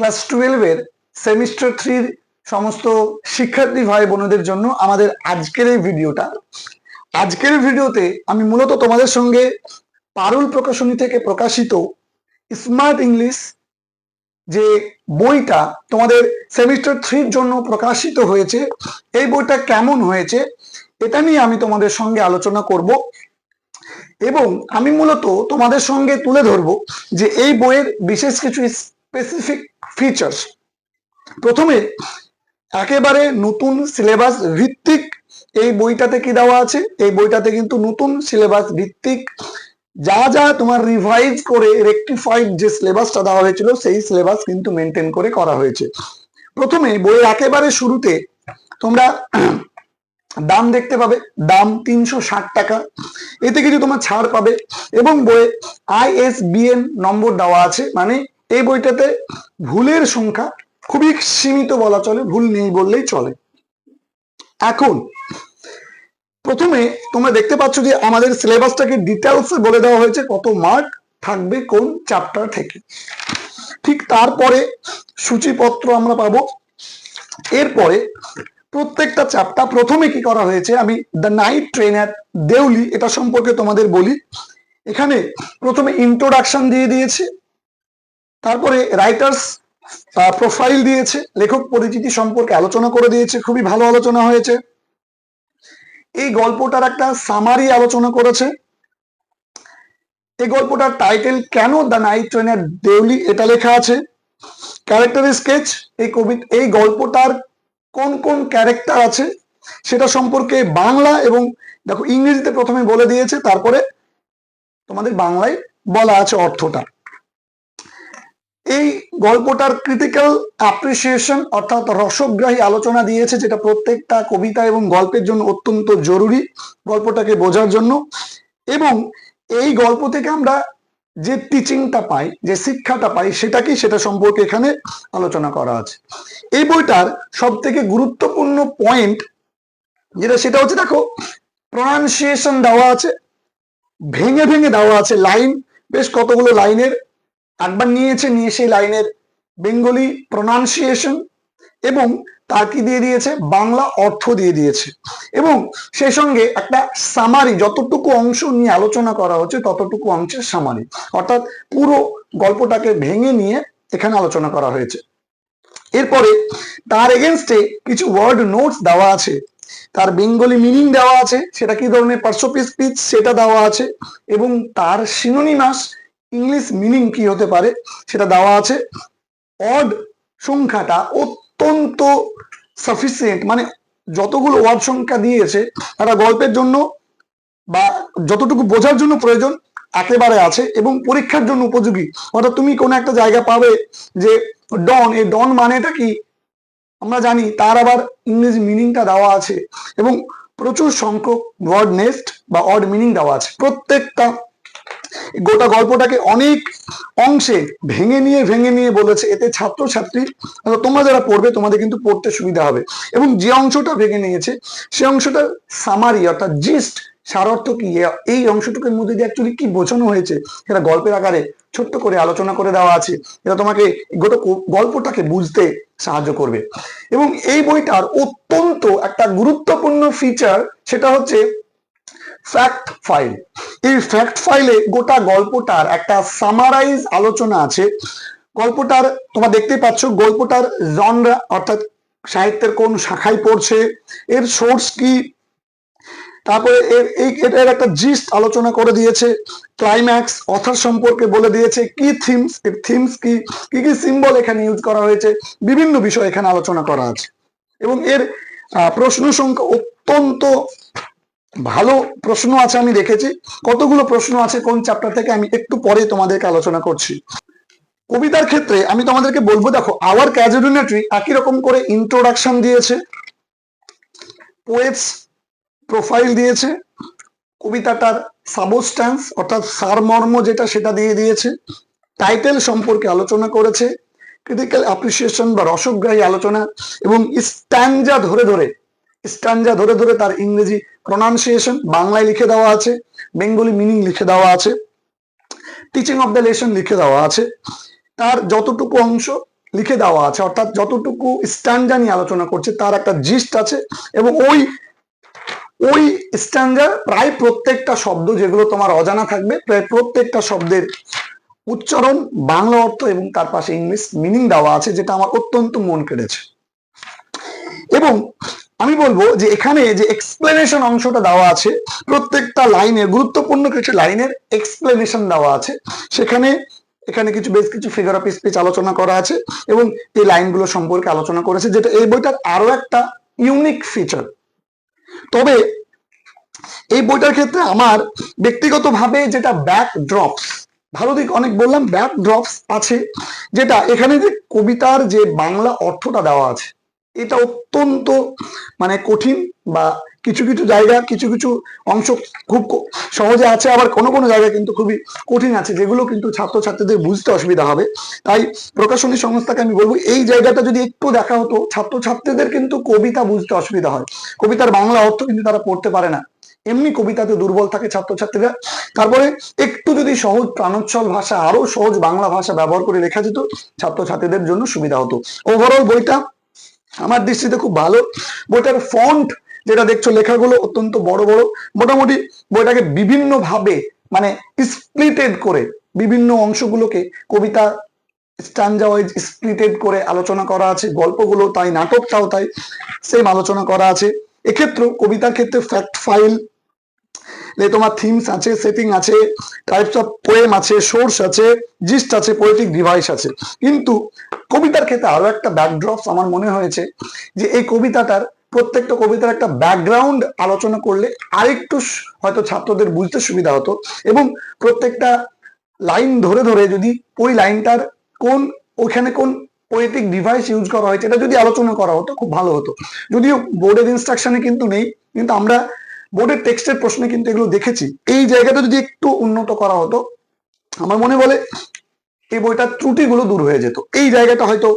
Class টুয়েলভের semester থ্রির সমস্ত শিক্ষার্থী ভাই বোনদের জন্য আমাদের আজকের এই ভিডিওটা। আজকের ভিডিওতে আমি মূলত তোমাদের সঙ্গে পারুল প্রকাশনী থেকে প্রকাশিত স্মার্ট ইংলিশ যে বইটা তোমাদের সেমিস্টার থ্রির জন্য প্রকাশিত হয়েছে, এই বইটা কেমন হয়েছে, এটা নিয়ে আমি তোমাদের সঙ্গে আলোচনা করব। এবং আমি মূলত তোমাদের সঙ্গে তুলে ধরবো যে এই বইয়ের বিশেষ কিছু স্পেসিফিক ফিচার্স প্রথমে, একেবারে নতুন সিলেবাস ভিত্তিক এই বইটাতে কি দেওয়া আছে? এই বইটাতে কিন্তু নতুন সিলেবাস ভিত্তিক যা যা তোমার রিভাইজ করে রেকটিফাইড যে সিলেবাসটা দেওয়া হয়েছিল, সেই সিলেবাস কিন্তু মেনটেন করে করা হয়েছে। প্রথমে, বইয়ের একেবারে শুরুতে তোমরা দাম দেখতে পাবে। দাম তিনশো ষাট টাকা। এতে কিছু তোমার ছাড় পাবে এবং বইয়ে আইএসবিএন নম্বর দেওয়া আছে। মানে এই বইটাতে ভুলের সংখ্যা খুবই সীমিত বলা চলে, ভুল নেই বললেই চলে। এখন, প্রথমে তোমরা দেখতে পাচ্ছ যে আমাদের সিলেবাসটাকে ডিটেলসে বলে দেওয়া হয়েছে কত মার্ক থাকবে কোন চ্যাপ্টার থেকে। ঠিক তারপরে সূচিপত্র আমরা পাবো। এরপরে প্রত্যেকটা চ্যাপ্টার প্রথমে কি করা হয়েছে, আমি the night train at Deuli এটা সম্পর্কে তোমাদের বলি। এখানে প্রথমে ইন্ট্রোডাকশন দিয়ে দিয়েছে। তারপরে রাইটার্স প্রোফাইল দিয়েছে, লেখক পরিচিতি সম্পর্কে আলোচনা করে দিয়েছে, খুবই ভালো আলোচনা হয়েছে। এই গল্পটার একটা সামারি আলোচনা করেছে। এই গল্পটার টাইটেল কেন দ্য নাইট ট্রেনের দেউলি, এটা লেখা আছে। ক্যারেক্টার স্কেচ এই কবি, এই গল্পটার কোন কোন ক্যারেক্টার আছে, সেটা সম্পর্কে বাংলা এবং, দেখো ইংরেজিতে প্রথমে বলে দিয়েছে, তারপরে তোমাদের বাংলায় বলা আছে অর্থটা। এই গল্পটার ক্রিটিক্যাল অ্যাপ্রিসিয়েশন অর্থাৎ রসগ্রাহী আলোচনা দিয়েছে, যেটা প্রত্যেকটা কবিতা এবং গল্পের জন্য অত্যন্ত জরুরি গল্পটাকে বোঝার জন্য। এবং এই গল্প থেকে আমরা যে টিচিংটা পাই, যে শিক্ষাটা পাই সেটা কি সেটা সম্পর্কে এখানে আলোচনা করা আছে। এই বইটার সব থেকে গুরুত্বপূর্ণ পয়েন্ট যেটা, সেটা হচ্ছে দেখো প্রনাউন্সিয়েশন দেওয়া আছে, ভেঙে ভেঙে দেওয়া আছে লাইন বেশ কতগুলো লাইনের একবার নিয়েছে, নিয়ে সেই লাইনের বেঙ্গলি প্রনাউন্সিয়েশন এবং তার কি দিয়ে দিয়েছে? বাংলা অর্থ দিয়ে দিয়েছে। এবং সেই সঙ্গে একটা সামারি যতটুকু অংশ নিয়ে আলোচনা করা হচ্ছে, ততটুকু অংশের সামারি অর্থাৎ পুরো গল্পটাকে ভেঙে নিয়ে এখানে আলোচনা করা হয়েছে। এরপরে তার এগেনস্টে কিছু ওয়ার্ড নোটস দেওয়া আছে। তার বেঙ্গলি মিনিং দেওয়া আছে, সেটা কি ধরনের পার্সোপিস স্পিচ সেটা দেওয়া আছে এবং তার সিনোনিমাস ইংলিশ মিনিং কি হতে পারে সেটা দেওয়া আছে। অড সংখ্যাটা অত্যন্ত সাফিসিয়েন্ট মানে যতগুলো ওয়ার্ড সংখ্যা দিয়েছে একটা গল্পের জন্য বা যতটুকু বোঝার জন্য প্রয়োজন একেবারে আছে এবং পরীক্ষার জন্য উপযোগী। অর্থাৎ তুমি কোনো একটা জায়গা পাবে যে ডন এই ডন মানেটা কি? আমরা জানি তার আবার ইংরেজি মিনিংটা দেওয়া আছে এবং প্রচুর সংখ্যক ওয়ার্ড নেস্ট বা অড মিনিং দেওয়া আছে। প্রত্যেকটা গোটা গল্পটাকে অনেক অংশে ভেঙে নিয়ে ভেঙে নিয়ে বলেছে। এতে ছাত্র ছাত্রী তোমরা যারা পড়বে, তোমাদের কিন্তু পড়তে সুবিধা হবে। এবং যে অংশটা ভেঙে নিয়েছে, সে অংশটা সামারি অর্থাৎ জিস্ট সারার্থ কি? এই অংশটুকুর মধ্যে দিয়ে অ্যাকচুয়ালি কি বোঝানো হয়েছে? সেটা গল্পের আকারে ছোট্ট করে আলোচনা করে দেওয়া আছে। এটা তোমাকে গোটা গল্পটাকে বুঝতে সাহায্য করবে। এবং এই বইটার অত্যন্ত একটা গুরুত্বপূর্ণ ফিচার সেটা হচ্ছে ফ্যাক্ট ফাইল এই ফ্যাক্ট ফাইলে গোটা গল্পটার একটা সামারাইজ আলোচনা আছে। গল্পটার, তোমরা দেখতে পাচ্ছ, গল্পটার জনরা অর্থাৎ সাহিত্যের কোন শাখায় পড়ছে, এর সোর্স কি, তারপরে এর, এই এটার একটা জিস্ট আলোচনা করে দিয়েছে ক্লাইম্যাক্স অথার সম্পর্কে বলে দিয়েছে, কি থিমস এর থিমস কি কি কি সিম্বল এখানে ইউজ করা হয়েছে, বিভিন্ন বিষয় এখানে আলোচনা করা আছে। এবং এর প্রশ্ন সংখ্যা অত্যন্ত ভালো প্রশ্ন আছে, আমি দেখেছি। কতগুলো প্রশ্ন আছে কোন চ্যাপ্টার থেকে আমি একটু পরে তোমাদেরকে আলোচনা করছি। কবিতার ক্ষেত্রে আমি তোমাদেরকে বলব, দেখো, আওয়ার ক্যাজুডিনেটরি একই রকম করে ইন্ট্রোডাকশন দিয়েছে পোয়েটস প্রোফাইল দিয়েছে, কবিতাটার সাবস্ট্যান্স অর্থাৎ সারমর্ম যেটা সেটা দিয়ে দিয়েছে টাইটেল সম্পর্কে আলোচনা করেছে ক্রিটিক্যাল অ্যাপ্রিসিয়েশন বা রসগ্রাহী আলোচনা এবং স্ট্যান্ডা ধরে ধরে স্ট্যান্ডা ধরে ধরে তার ইংরেজি প্রনাউন্সিয়েশন বাংলায় লিখে দেওয়া আছে, বেঙ্গলি মিনিং লিখে দেওয়া আছে টিচিং অফ দ্য লেসন লিখে দেওয়া আছে, তার যতটুকু অংশ লিখে দেওয়া আছে, অর্থাৎ যতটুকু স্ট্যান্ডা নিয়ে আলোচনা করছে, তার একটা জিস্ট আছে এবং ওই ওই স্ট্যান্ডার প্রায় প্রত্যেকটা শব্দ যেগুলো তোমার অজানা থাকবে, প্রায় প্রত্যেকটা শব্দের উচ্চারণ, বাংলা অর্থ এবং তার পাশে ইংলিশ মিনিং দেওয়া আছে, যেটা আমার অত্যন্ত মন কেড়েছে। এবং আমি বলব যে এখানে যে এক্সপ্লেনেশন অংশটা দেওয়া আছে, প্রত্যেকটা লাইনের, গুরুত্বপূর্ণ কিছু লাইনের এক্সপ্লেনেশন দেওয়া আছে। সেখানে, এখানে কিছু, বেশ কিছু ফিগার অফ স্পিচ আলোচনা করা আছে এবং এই লাইনগুলো সম্পর্কে আলোচনা করেছে, যেটা এই বইটার আরও একটা ইউনিক ফিচার তবে এই বইটার ক্ষেত্রে আমার ব্যক্তিগতভাবে যেটা ব্যাক ড্রপস ভালো দিক অনেক বললাম ব্যাক ড্রপস আছে, যেটা এখানে যে কবিতার যে বাংলা অর্থটা দেওয়া আছে। এটা অত্যন্ত মানে কঠিন বা কিছু কিছু জায়গা, কিছু কিছু অংশ খুব সহজে আছে, আবার কোনো কোনো জায়গায় কিন্তু খুবই কঠিন আছে, যেগুলো কিন্তু ছাত্রছাত্রীদের বুঝতে অসুবিধা হবে। তাই প্রকাশনী সংস্থাকে আমি বলব, এই জায়গাটা যদি একটু দেখা হতো, ছাত্রছাত্রীদের কিন্তু কবিতা বুঝতে অসুবিধা হয়। কবিতার বাংলা অর্থ কিন্তু তারা পড়তে পারে না। এমনি কবিতাতে দুর্বল থাকে ছাত্রছাত্রীরা। তারপরে একটু যদি সহজ প্রাণোচ্ছল ভাষা আরও সহজ বাংলা ভাষা ব্যবহার করে লেখা যেত, ছাত্রছাত্রীদের জন্য সুবিধা হতো। ওভারঅল বইটা আমার দৃষ্টিতে খুব ভালো। বইটার ফন্ট যেটা দেখছ, লেখাগুলো অত্যন্ত বড় বড়। মোটামুটি বইটাকে বিভিন্ন ভাবে মানে স্প্লিটেড করে বিভিন্ন অংশগুলোকে কবিতা স্টানজা ওয়াইজ স্প্লিটেড করে আলোচনা করা আছে। গল্পগুলো তাই, নাটকটাও তাই সেম আলোচনা করা আছে। এক্ষেত্রেও কবিতার ক্ষেত্রে ফ্যাক্ট ফাইল তোমার থিমস আছে সেটিং আছে টাইপস অফ পোয়েম আছে সোর্স আছে জিস্ট আছে পোয়েটিক ডিভাইস আছে। কিন্তু কবিতার ক্ষেত্রে আরও একটা ব্যাকড্রপস আমার মনে হয়েছে যে এই কবিতাটার প্রত্যেকটা কবিতার একটা ব্যাকগ্রাউন্ড আলোচনা করলে আরেকটু হয়তো ছাত্রদের বুঝতে সুবিধা হতো এবং প্রত্যেকটা লাইন ধরে ধরে যদি ওই লাইনটার কোন, ওখানে কোন পোয়েটিক ডিভাইস ইউজ করা হয়েছে এটা যদি আলোচনা করা হতো খুব ভালো হতো। যদিও বোর্ডের ইনস্ট্রাকশনে কিন্তু নেই, কিন্তু আমরা বোর্ডের টেক্সটের প্রশ্নে কিন্তু এগুলো দেখেছি। এই জায়গাটা যদি একটু উন্নত করা হতো, আমার মনে বলে এই বইটার ত্রুটিগুলো দূর হয়ে যেত। এই জায়গাটা হয়তো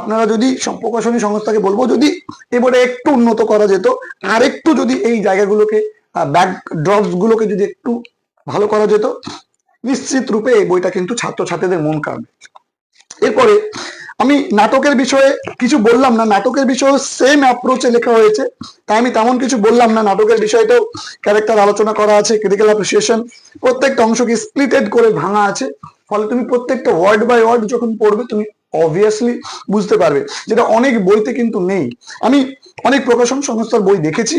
আপনারা যদি প্রকাশনী সংস্থাকে বলব, যদি এই বইটা একটু উন্নত করা যেত, আর একটু যদি এই জায়গাগুলোকে ব্যাক ড্রপস গুলোকে যদি একটু ভালো করা যেত, নিশ্চিত রূপে এই বইটা কিন্তু ছাত্রছাত্রীদের মন কাড়বে। এরপরে আমি নাটকের বিষয়ে কিছু বললাম না, নাটকের বিষয়ে সেম অ্যাপ্রোচে লেখা হয়েছে। তাই আমি তেমন কিছু বললাম না, নাটকের বিষয়টাও ক্যারেক্টার আলোচনা করা আছে ক্রিটিক্যাল অ্যাপ্রিসিয়েশন প্রত্যেকটা অংশকে স্প্লিটেড করে ভাঙা আছে। ফলে তুমি প্রত্যেকটা ওয়ার্ড বাই ওয়ার্ড যখন পড়বে, তুমি অবভিয়াসলি বুঝতে পারবে যেটা অনেক বইতে কিন্তু নেই। আমি অনেক প্রকাশন সংস্থার বই দেখেছি।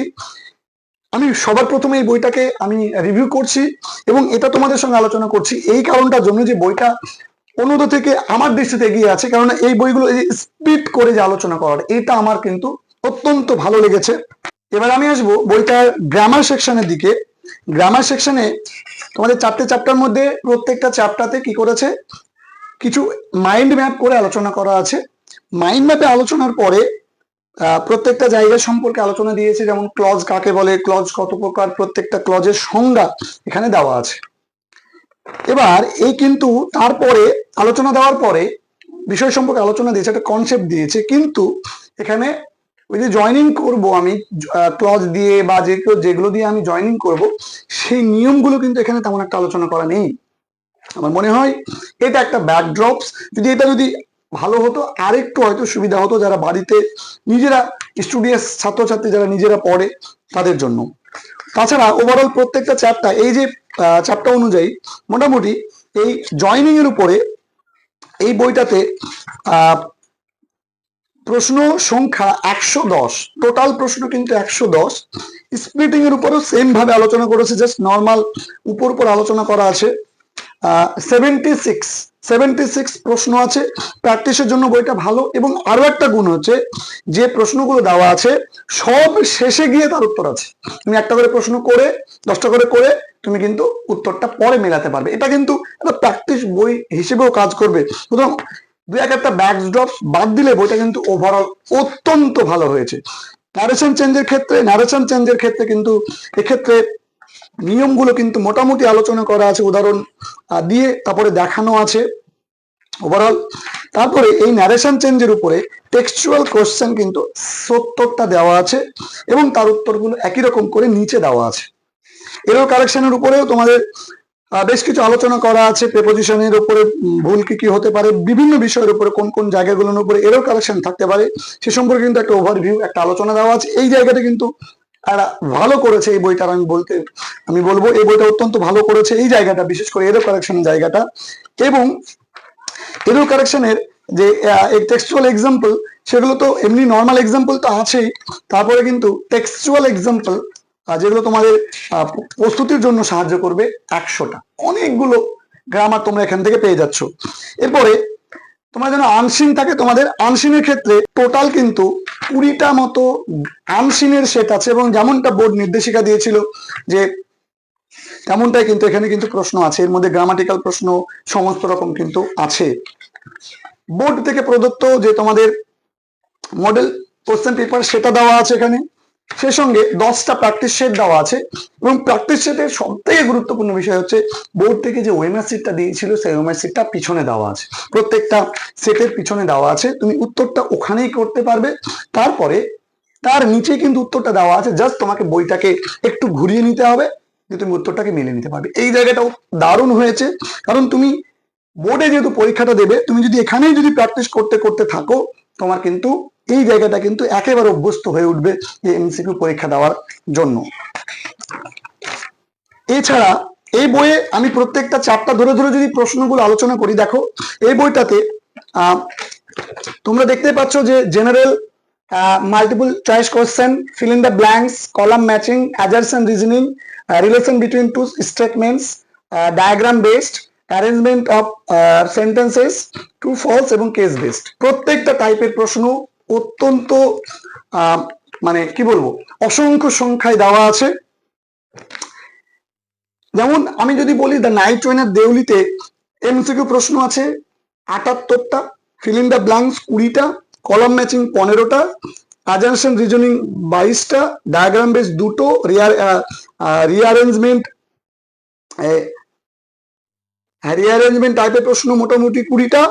আমি সবার প্রথমে এই বইটাকে আমি রিভিউ করছি এবং এটা তোমাদের সঙ্গে আলোচনা করছি। এই কারণটার জন্য যে বইটা অন্যত থেকে আমার দৃষ্টিতে এগিয়ে আছে, কারণ এই বইগুলো স্পিড করে যে আলোচনা করার, এটা আমার কিন্তু অত্যন্ত ভালো লেগেছে। এবার আমি আসব বইটার গ্রামার সেকশনের দিকে। গ্রামার সেকশনে তোমাদের চারটে চ্যাপ্টার মধ্যে প্রত্যেকটা চ্যাপ্টারতে কি করেছে? কিছু মাইন্ড ম্যাপ করে আলোচনা করা আছে। মাইন্ড ম্যাপে আলোচনার পরে প্রত্যেকটা জায়গা সম্পর্কে আলোচনা দিয়েছে, যেমন ক্লজ কাকে বলে ক্লজ কত প্রকার, প্রত্যেকটা ক্লজের সংজ্ঞা এখানে দেওয়া আছে। এবার এই কিন্তু তারপরে আলোচনা দেওয়ার পরে বিষয় সম্পর্কে আলোচনা দিয়েছে, একটা কনসেপ্ট দিয়েছে, কিন্তু এখানে ওই যে জয়নিং করব আমি ক্লজ দিয়ে বা যে যেগুলো দিয়ে আমি জয়নিং করব, সেই নিয়মগুলো কিন্তু এখানে তেমন একটা আলোচনা করা নেই। আমার মনে হয় এটা একটা ব্যাকড্রপস যদি এটা যদি ভালো হতো, আরেকটু হয়তো সুবিধা হতো যারা বাড়িতে নিজেরা স্টুডিয়াস ছাত্রছাত্রী যারা নিজেরা পড়ে তাদের জন্য। তাছাড়া ওভারঅল প্রত্যেকটা চ্যাপ্টার এই যে চ্যাপ্টার অনুযায়ী মোটামুটি এই জয়নিং এর উপরে এই বইটাতে প্রশ্ন সংখ্যা একশো দশ। টোটাল প্রশ্ন কিন্তু একশো দশ। স্প্লিটিং এর উপরেও সেম ভাবে আলোচনা করেছে জাস্ট নর্মাল উপর উপর আলোচনা করা আছে। সেভেন্টি সিক্স সেভেন্টি সিক্স প্রশ্ন আছে। প্র্যাকটিসের জন্য বইটা ভালো এবং আরও একটা গুণ হচ্ছে, যে প্রশ্নগুলো দেওয়া আছে, সব শেষে গিয়ে তার উত্তর আছে। তুমি একটা করে প্রশ্ন করে, দশটা করে করে, তুমি কিন্তু উত্তরটা পরে মেলাতে পারবে। এটা কিন্তু একটা প্র্যাকটিস বই হিসেবেও কাজ করবে। সুতরাং দু এক একটা ব্যাক ড্রপস বাদ দিলে বইটা কিন্তু ওভারঅল অত্যন্ত ভালো হয়েছে। ন্যারেশন চেঞ্জের ক্ষেত্রে ন্যারেশন চেঞ্জের ক্ষেত্রে কিন্তু এক্ষেত্রে নিয়মগুলো কিন্তু মোটামুটি আলোচনা করা আছে, উদাহরণ দিয়ে তারপরে দেখানো আছে ওভারঅল তারপরে এই ন্যারেশন চেঞ্জের উপরে টেক্সচুয়াল কোশ্চেন কিন্তু সত্তরটা দেওয়া আছে এবং তার উত্তরগুলো একই রকম করে নিচে দেওয়া আছে। এরও কারেকশনের উপরেও তোমাদের বেশ কিছু আলোচনা করা আছে প্রেপোজিশনের উপরে ভুল কি কি হতে পারে, বিভিন্ন বিষয়ের উপরে, কোন কোন জায়গাগুলোর উপরে এরও কালেকশন থাকতে পারে, সে সম্পর্কে কিন্তু একটা ওভারভিউ একটা আলোচনা দেওয়া আছে। এই জায়গাটা কিন্তু ভালো করেছে এই বইটার, আমি বলতে, আমি বলব, এই বইটা অত্যন্ত ভালো করেছে এই জায়গাটা, বিশেষ করে এরও কালেকশনের জায়গাটা। এবং এরও কারেকশনের যে টেক্সচুয়াল এক্সাম্পল সেগুলো তো এমনি নর্মাল এক্সাম্পল তো আছেই, তারপরে কিন্তু টেক্সচুয়াল এক্সাম্পল যেগুলো তোমাদের প্রস্তুতির জন্য সাহায্য করবে একশোটা। অনেকগুলো গ্রামার তোমরা এখান থেকে পেয়ে যাচ্ছ। এরপরে তোমার যেন আনসিন থাকে, তোমাদের আনসিনের ক্ষেত্রে টোটাল কিন্তু কুড়িটা মতো আনসিনের সেট আছে এবং যেমনটা বোর্ড নির্দেশিকা দিয়েছিল যে তেমনটাই কিন্তু এখানে কিন্তু প্রশ্ন আছে। এর মধ্যে গ্রামাটিক্যাল প্রশ্ন, সমস্ত রকম কিন্তু আছে। বোর্ড থেকে প্রদত্ত যে তোমাদের মডেল কোশ্চেন পেপার সেটা দেওয়া আছে এখানে। সে সঙ্গে দশটা প্র্যাকটিস সেট দেওয়া আছে এবং প্র্যাকটিস সেটের সব থেকে গুরুত্বপূর্ণ বিষয় হচ্ছে বোর্ড থেকে যে ওয়েমার সিটটা দিয়েছিল সেই ওয়েমার সিটটা পিছনে দেওয়া আছে। প্রত্যেকটা সেটের পিছনে দেওয়া আছে। তুমি উত্তরটা ওখানেই করতে পারবে। তারপরে তার নিচে কিন্তু উত্তরটা দেওয়া আছে। জাস্ট তোমাকে বইটাকে একটু ঘুরিয়ে নিতে হবে যে তুমি উত্তরটাকে মিলে নিতে পারবে। এই জায়গাটাও দারুণ হয়েছে। কারণ তুমি বোর্ডে যেহেতু পরীক্ষাটা দেবে, তুমি যদি এখানেই যদি প্র্যাকটিস করতে করতে থাকো, তোমার কিন্তু এই জায়গাটা কিন্তু একেবারে অভ্যস্ত হয়ে উঠবে যে এমসিকিউ পরীক্ষা দেওয়ার জন্য। এছাড়া এই বইয়ে আমি প্রত্যেকটা চারটা ধরে ধরে যদি প্রশ্নগুলো আলোচনা করি দেখো এই বইটাতে তোমরা দেখতে পাচ্ছ যে general multiple choice question the blanks column matching adjacent reasoning uh, relation between two statements uh, diagram based arrangement of uh, sentences true false এবং কেস বেসড প্রত্যেকটা টাইপের প্রশ্ন অত্যন্ত মানে কি বলব, অসংখ্য সংখ্যায় দেওয়া আছে। যেমন আমি যদি বলি দ্য নাইট ট্রেনের দেউলিতে এমসিকিউ প্রশ্ন আছে, আটাত্তরটা ফিল ইন দ্য ব্ল্যাঙ্কস কুড়িটা কলম ম্যাচিং পনেরোটা অ্যাজানশন রিজনিং বাইশটা ডায়াগ্রাম বেস দুটো রিয়ার রিঅ্যারেঞ্জমেন্ট রিঅ্যারেঞ্জমেন্ট টাইপের প্রশ্ন মোটামুটি কুড়িটা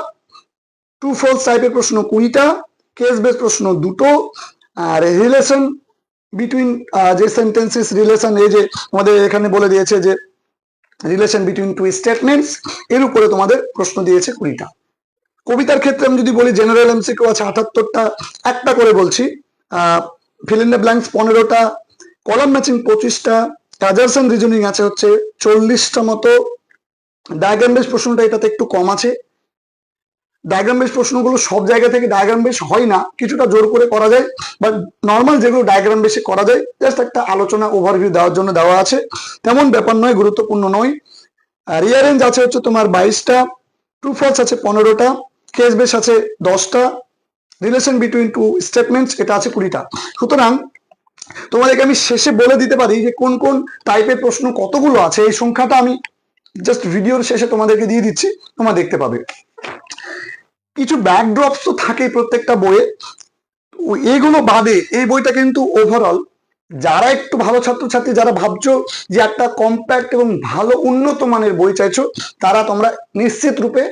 টু ফলস টাইপের প্রশ্ন কুড়িটা কেস বেস প্রশ্ন দুটো, আর রিলেশন বিটুইন যে সেন্টেন্সেস রিলেশন এই যে আমাদের এখানে বলে দিয়েছে যে রিলেশন বিটুইন টু স্টেটমেন্টস এর উপরে তোমাদের প্রশ্ন দিয়েছে কুড়িটা। কবিতার ক্ষেত্রে আমি যদি বলি জেনারেল এমসিকিউ আছে আটাত্তরটা, একটা করে বলছি ফিল ইন ব্ল্যাঙ্কস পনেরোটা কলাম ম্যাচিং পঁচিশটা অ্যাজারসন রিজনিং আছে হচ্ছে চল্লিশটা মতো। ডায়াগ্রাম বেস প্রশ্নটা এটাতে একটু কম আছে। ডায়াগ্রাম বেস প্রশ্নগুলো সব জায়গা থেকে ডায়াগ্রাম বেস হয় না, কিছুটা জোর করে করা যায় বাট নর্মাল যেগুলো ডায়াগ্রাম বেসে করা যায় জাস্ট একটা আলোচনা ওভারভিউ দেওয়ার জন্য দেওয়া আছে। তেমন ব্যাপার নয়, গুরুত্বপূর্ণ নয়। রিয়ারেঞ্জ আছে হচ্ছে তোমার বাইশটা ট্রু ফলস আছে পনেরোটা কেস বেস আছে দশটা রিলেশন বিটুইন টু স্টেটমেন্টস এটা আছে কুড়িটা। সুতরাং তোমাদেরকে আমি শেষে বলে দিতে পারি যে কোন কোন টাইপের প্রশ্ন কতগুলো আছে, এই সংখ্যাটা আমি জাস্ট ভিডিওর শেষে তোমাদেরকে দিয়ে দিচ্ছি, তোমরা দেখতে পাবে। কিছু ব্যাকড্রপস তো থাকেই প্রত্যেকটা বইয়ে। এগুলো বাদে এই বইটা কিন্তু ওভারঅল যারা একটু ভালো ছাত্রছাত্রী, যারা ভাবছ যে একটা কম্প্যাক্ট এবং ভালো উন্নত মানের বই চাইছো, তারা তোমরা নিশ্চিত রূপে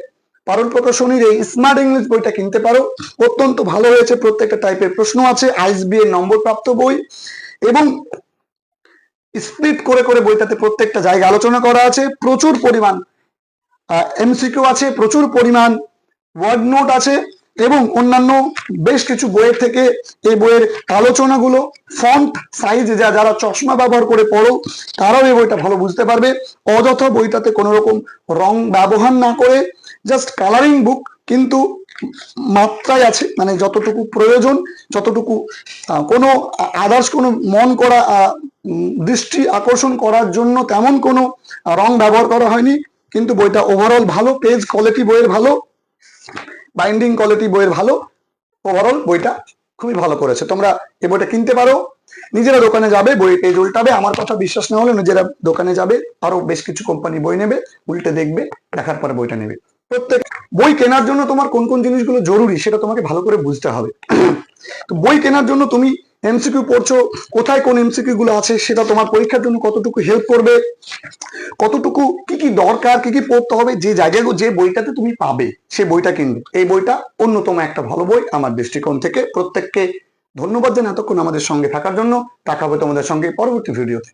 পারুল প্রকাশনীর এই স্মার্ট ইংলিশ বইটা কিনতে পারো। অত্যন্ত ভালো হয়েছে, প্রত্যেকটা টাইপের প্রশ্ন আছে আইসবি এর নম্বর প্রাপ্ত বই এবং স্প্লিট করে করে বইটাতে প্রত্যেকটা জায়গা আলোচনা করা আছে। প্রচুর পরিমাণ এমসিকিউ আছে, প্রচুর পরিমাণ ওয়ার্ড নোট আছে এবং অন্যান্য বেশ কিছু বইয়ের থেকে এই বইয়ের আলোচনাগুলো ফন্ট সাইজ যা যারা চশমা ব্যবহার করে পড়ো, তারাও এই বইটা ভালো বুঝতে পারবে। অযথা বইটাতে কোনো রকম রং ব্যবহার না করে জাস্ট কালারিং বুক কিন্তু মাত্রায় আছে মানে যতটুকু প্রয়োজন, যতটুকু কোনো আদার্স কোনো মন করা দৃষ্টি আকর্ষণ করার জন্য তেমন কোনো রং ব্যবহার করা হয়নি। কিন্তু বইটা ওভারঅল ভালো পেজ কোয়ালিটি বইয়ের ভালো। বাইন্ডিং কোয়ালিটি বইয়ের ভালো। ওভারঅল বইটা খুবই ভালো করেছে। তোমরা এই বইটা কিনতে পারো। নিজেরা দোকানে যাবে বই পেজ উল্টাবে। আমার কথা বিশ্বাস না হলে নিজেরা দোকানে যাবে। আরও বেশ কিছু কোম্পানি বই নেবে, উল্টে দেখবে, দেখার পরে বইটা নেবে। প্রত্যেক বই কেনার জন্য তোমার কোন কোন জিনিসগুলো জরুরি, সেটা তোমাকে ভালো করে বুঝতে হবে। তো বই কেনার জন্য তুমি এমসিকিউ পড়ছো, কোথায় কোন এমসিকিউ গুলো আছে সেটা তোমার পরীক্ষার জন্য কতটুকু হেল্প করবে, কতটুকু, কি কি দরকার, কি কি পড়তে হবে, যে জায়গাগুলো যে বইটাতে তুমি পাবে, সেই বইটা কিনবে। এই বইটা অন্যতম একটা ভালো বই আমার দৃষ্টিকোণ থেকে। প্রত্যেককে ধন্যবাদ জানাই এতক্ষণ আমাদের সঙ্গে থাকার জন্য। টাকা হবে তোমাদের সঙ্গে পরবর্তী ভিডিওতে